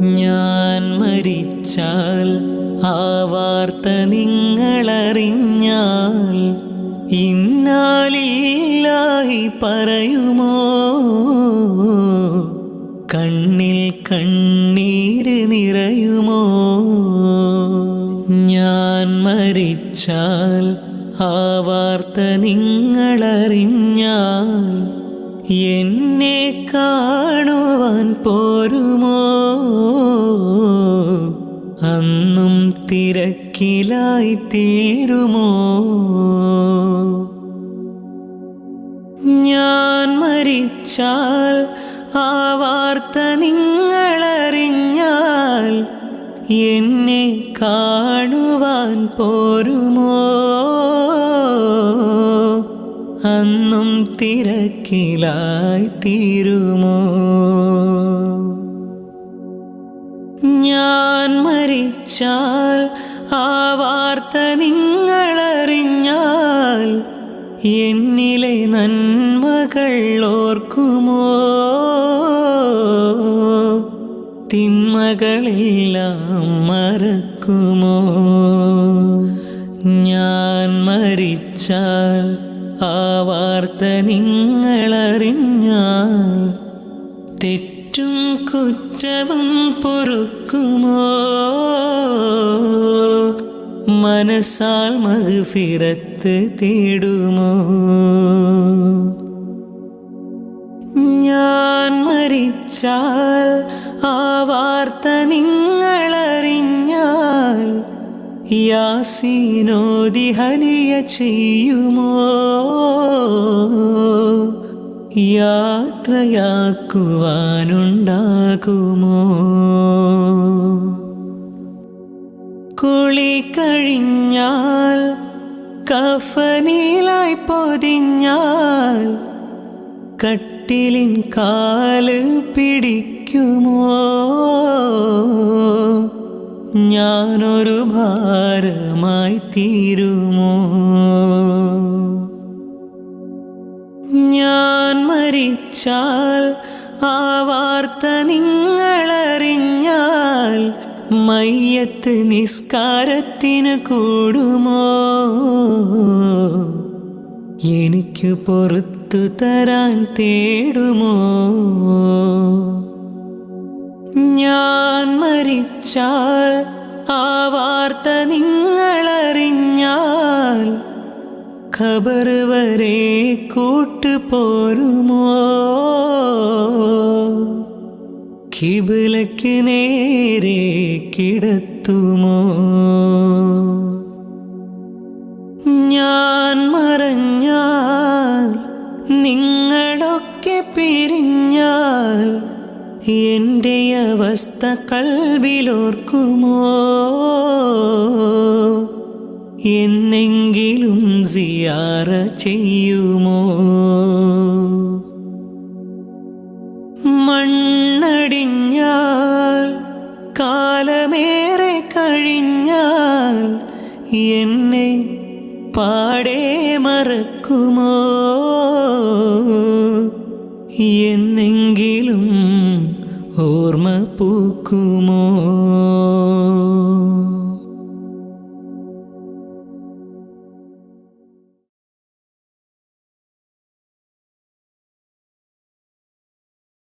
ഞാൻ മരിച്ചാൽ ആ വാർത്ത നിങ്ങളറിഞ്ഞാൽ ഇന്നാലില്ലായി പറയുമോ? കണ്ണിൽ കണ്ണീര് നിറയുമോ? ഞാൻ മരിച്ചാൽ ആ വാർത്ത നിങ്ങളറിഞ്ഞാൽ എന്നെ കാണുവാൻ പോരുമോ? അന്നും തിരക്കിലായി തീരുമോ? ഞാൻ മരിച്ചാൽ ആ വാർത്ത നിങ്ങളറിഞ്ഞാൽ എന്നെ കാണുവാൻ പോരുമോ? അന്നും തിരക്കിലായി തീരുമോ? ഞാൻ മരിച്ചാൽ ആ വാർത്ത നിങ്ങളറിഞ്ഞാൽ എന്നിലെ നന്മകൾ ഓർക്കുമോ? തിന്മകളെല്ലാം മറക്കുമോ? ഞാൻ മരിച്ചാൽ വാർത്ത നിങ്ങളറിഞ്ഞാൽ തെറ്റും കുറ്റവും പൊറുക്കുമോ? മനസ്സാൽ മഗ്ഫിറത്ത് തേടുമോ? ഞാൻ മരിച്ചാൽ ആ വാർത്ത നിങ്ങളറിഞ്ഞാൽ യാസീനോദി ഹനിയ ചെയ്യുമോ? യാത്രയാക്കുവാനുണ്ടാകുമോ? കുളി കഴിഞ്ഞാൽ കഫനിലായി പൊതിഞ്ഞാൽ കട്ടിലിൻ കാൽ പിടിക്കുമോ? ഞാനൊരു ഭാരമായി തീരുമോ? ഞാൻ മരിച്ചാൽ ആ വാർത്ത നിങ്ങളറിഞ്ഞാൽ മയ്യത്ത് നിസ്കാരത്തിന് കൂടുമോ? എനിക്ക് പുറത്തു തരാൻ തേടുമോ? മരിച്ചാൽ ആ വാർത്ത നിങ്ങളറിഞ്ഞാൽ ഖബർ വരെ കൂട്ടുപോരുമോ കിബിലയ്ക്ക് നേരെ കിടത്തുമോ? ഞാൻ മറഞ്ഞാൽ നിങ്ങളൊക്കെ എന്റെ അവസ്ഥ കൽവിലോർക്കുമോ? എന്നെങ്കിലും സിയാറ ചെയ്യുമോ? മണ്ണടിഞ്ഞാൽ കാലമേറെ കഴിഞ്ഞാൽ എന്നെ പാടെ മറക്കുമോ? എന്നെങ്കിലും ഓർമ്മ പൂക്കുമോ?